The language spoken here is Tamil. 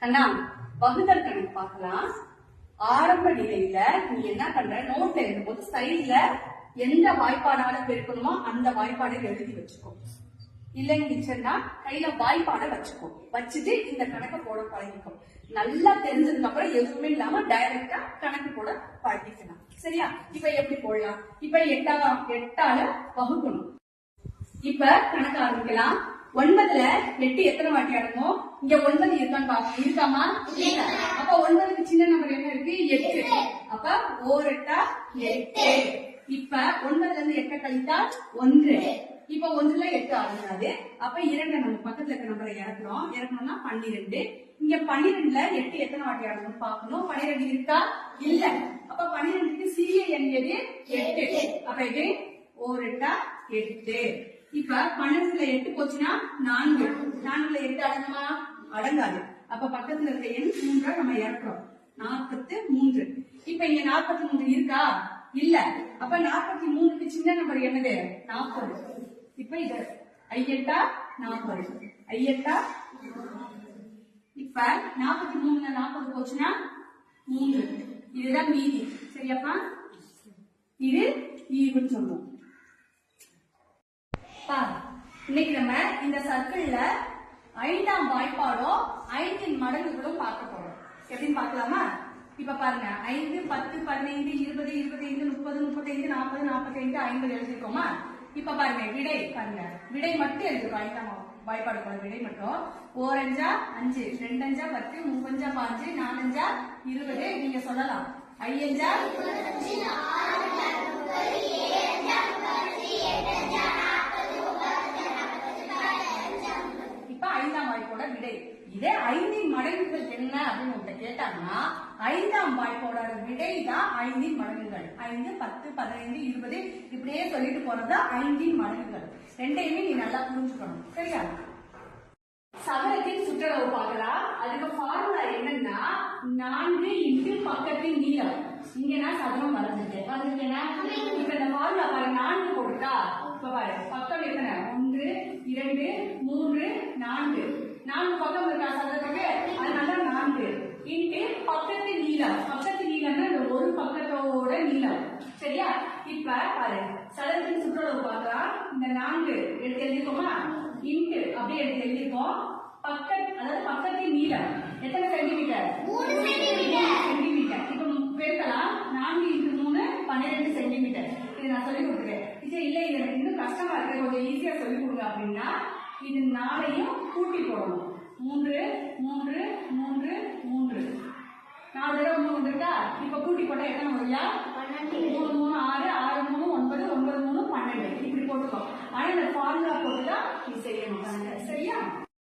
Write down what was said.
கண்ணா வகுதல் கணக்கு பார்க்கலாம். ஆரம்ப நிலையில நீ என்ன பண்ற? நோட் எழுதும் போது சைட்ல எந்த வாய்ப்பாடால பெருக்கணுமோ அந்த வாய்ப்பாடை எழுதி வச்சுக்கோ. இல்லைன்னு கையில வாய்ப்பாடை வச்சுக்கோ. வச்சுட்டு இந்த கணக்கை போட பழகிக்கும் நல்லா தெரிஞ்சதுக்கு அப்புறம் எதுவுமே இல்லாம டைரக்டா கணக்கு போட பழகிக்கலாம். சரியா? இப்ப எப்படி போடலாம்? இப்ப எட்டா எட்டால வகுக்கணும். இப்ப கணக்கு ஆரம்பிக்கலாம். ஒன்பதுல எட்டு எத்தனை வாட்டி அடங்கும் இங்க ஒன்பது இருக்கான்னு பாக்க இருக்காமா? அப்ப ஒன்பதுக்கு சின்ன நம்பர் என்ன இருக்கு? எட்டு. அப்ப ஓர் எட்டா. எட்டு இப்ப ஒன்பதுல இருந்து எட்ட கழித்தா ஒன்று. இப்ப ஒன்றுல எட்டு ஆகுது அப்ப இரண்டு நம்ம பக்கத்துல இருக்க நம்பரை இறக்குறோம். இறக்கணும்னா பன்னிரெண்டு. இங்க பன்னிரெண்டுல எட்டு எத்தனை வாட்டி ஆடணும் பார்க்கணும். பன்னிரெண்டு இருக்கா? இல்ல. அப்ப பன்னிரெண்டுக்கு சிறிய எண் எது எட்டு. அப்ப இது ஓர் எட்டா எட்டு. இப்ப பன்னெண்டுல எட்டு போச்சுன்னா நான்கு. நான்குல எட்டு அடங்குமா? அடங்காது. அப்ப பக்கத்துல இருக்க எண் மூன்றா நம்ம இறக்குறோம். நாற்பத்து மூன்று. இப்ப இங்க நாற்பத்தி மூன்று இருக்கா? இல்ல. அப்ப நாற்பத்தி மூணுக்கு சின்ன நம்பர் என்னது? நாற்பது. இப்ப இது ஐயட்டா? நாற்பது. ஐயட்டா? இப்ப நாற்பத்தி மூணுல நாற்பது போச்சுன்னா மூன்று. இதுதான் மீதி. சரியாப்பா? இது ஈவுன்னு சொல்லுவோம். பாரு இன்னைக்கு நம்ம இந்த சர்க்கிள்ல ஐந்தாம் வாய்ப்பாடும் ஐந்தின் மடங்குகளும் பார்க்க போறோம். எப்படின்னு பார்க்கலாமா? இப்ப பாருங்க. ஐந்து பத்து பதினைந்து இருபது இருபத்தைந்து முப்பது முப்பத்தைந்து நாற்பது நாற்பத்தைந்து ஐம்பது எழுதிருக்கோமா இப்ப பாருங்க. விடை பாருங்க. விடை மட்டும் எழுதிருக்கோம் ஐந்தாம் வாய்ப்பாடு போல விடை மட்டும். ஓரஞ்சா அஞ்சு ரெண்டஞ்சா பத்து மூவஞ்சா பாஞ்சு நாலஞ்சா இருபது. நீங்க சொல்லலாம். ஐயஞ்சா? இதே ஐந்தின் மடங்குகள் என்ன அப்படின்னு உங்கள்கிட்ட கேட்டாங்கன்னா ஐந்தாம் வாய்ப்போட விடை தான் ஐந்தின் மடங்குகள். ஐந்து பத்து பதினைந்து இருபது இப்படியே சொல்லிட்டு போறது ஐந்தின் மடங்குகள். ரெண்டையுமே நீ நல்லா புரிஞ்சுக்கணும். சரியா? சதுரத்தின் சுற்றளவு பார்க்கலாம் அதுக்கு ஃபார்முலா என்னன்னா நான்கு இன்று பக்கத்தின் நீளம். இங்க நான் சதுரம் வரைஞ்சிருக்கேன். வரைஞ்சிருக்கேனா இப்ப இந்த ஃபார்முலா பாருங்க நான்கு போட்டுட்டா இப்ப பாரு பக்கம் எத்தனை? ஒன்று இரண்டு மூன்று நான்கு. நான்கு பக்கம் இருக்கா சதுரத்துக்கு அதனால நான்கு. இன்ட்டு பக்கத்தின் நீளம். பக்கத்தின் நீளம்னா இந்த ஒரு பக்கத்தோட நீளம். சரியா? இப்ப பாரு. சதுரத்தின் சுற்றளவு பார்க்கலாம் இந்த நான்கு எடுத்து எழுதிக்கோமா? இன்ட்டு அப்படியே எடுத்து எழுதிருக்கோம் பக்க அதாவது பக்கத்தின் நீளம். எத்தனை சென்டிமீட்டர் சென்டிமீட்டர் இப்போ பெருக்கலாம். நான்கு இன்ட்டு மூணு பன்னிரெண்டு சென்டிமீட்டர் இது நான் சொல்லி கொடுத்துருக்கேன் இது இல்லை இது எனக்கு இன்னும் கஷ்டமா இருக்கு. கொஞ்சம் ஈஸியா சொல்லி கொடுங்க அப்படின்னா இது நாளையும் கூட்டி போடணும். மூன்று மூன்று மூன்று மூன்று. நாலு தடவை மூணு இருக்கா இப்ப கூட்டி போட்டா எத்தனை வரையா மூணு மூணு ஆறு ஆறு மூணு ஒன்பது ஒன்பது மூணு பன்னெண்டு. இப்படி போட்டுக்கோ. ஆனா இந்த ஃபார்முலா போட்டு தான் நீ செய்யணும்.